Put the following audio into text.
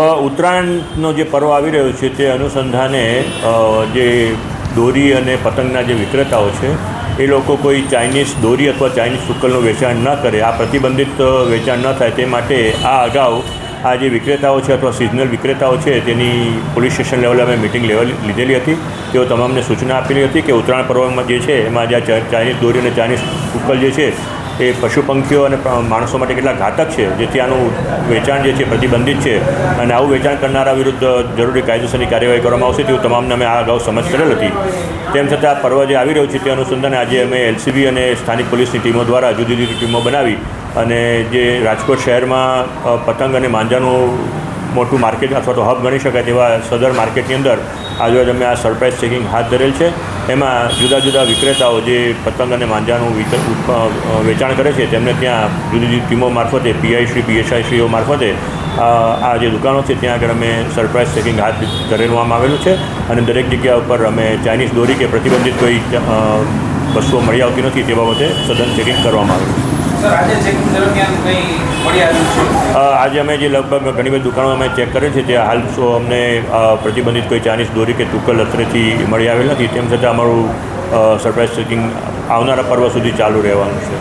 ઉત્તરાયણનો જે પર્વ આવી રહ્યો છે તે અનુસંધાને જે દોરી અને પતંગના જે વિક્રેતાઓ છે, એ લોકો કોઈ ચાઇનીઝ દોરી અથવા ચાઇનીઝ સુકલનું વેચાણ ન કરે, આ પ્રતિબંધિત વેચાણ ન થાય તે માટે આ અગાઉ આ જે વિક્રેતાઓ છે અથવા સિઝનલ વિક્રેતાઓ છે તેની પોલીસ સ્ટેશન લેવલે અમે મિટિંગ લેવલ લીધેલી હતી. તેઓ તમામને સૂચના આપેલી હતી કે ઉત્તરાયણ પર્વમાં જે છે એમાં જે ચાઇનીઝ દોરી અને ચાઇનીઝ સુકલ જે છે એ પશુ પંખીઓ અને માણસો માટે કેટલા ઘાતક છે, જેથી આનું વેચાણ જે છે પ્રતિબંધિત છે અને આવું વેચાણ કરનારા વિરુદ્ધ જરૂરી કાયદેસરની કાર્યવાહી કરવામાં આવશે તેવું તમામને અમે આ અગાઉ સમજ કરેલ હતી. તેમ છતાં આ પર્વ જે આવી રહ્યું છે તે અનુસંધાને આજે અમે એલસીબી અને સ્થાનિક પોલીસની ટીમો દ્વારા જુદી જુદી ટીમો બનાવી અને જે રાજકોટ શહેરમાં પતંગ અને માંજાનું મોટું માર્કેટ અથવા તો હબ ગણી શકાય તેવા સદર માર્કેટની અંદર આજે અમે આ સરપ્રાઇઝ ચેકિંગ હાથ ધરેલ છે. એમાં જુદા જુદા વિક્રેતાઓ જે પતંગ અને માંજાનું વેચાણ કરે છે, તેમને ત્યાં જુદી જુદી ટીમો મારફતે પીઆઈશ્રી પીએસઆઈશ્રીઓ મારફતે આ જે દુકાનો છે, ત્યાં આગળ અમે સરપ્રાઇઝ ચેકિંગ હાથ ધરેલવામાં આવેલું છે. અને દરેક જગ્યા ઉપર અમે ચાઇનીઝ દોરી કે પ્રતિબંધિત કોઈ વસ્તુઓ મળી આવતી નથી તે બાબતે સઘન ચેકિંગ કરવામાં આવેલું છે. આજે અમે જે લગભગ ઘણી બધી દુકાનો અમે ચેક કરી છે, ત્યાં હાલ શો અમને પ્રતિબંધિત કોઈ ચાઇનીઝ દોરી કે તુક્કલ અત્રેથી મળી આવેલ નથી. તેમ છતાં અમારું સરપ્રાઇઝ ચેકિંગ આવનારા પર્વ સુધી ચાલુ રહેવાનું છે.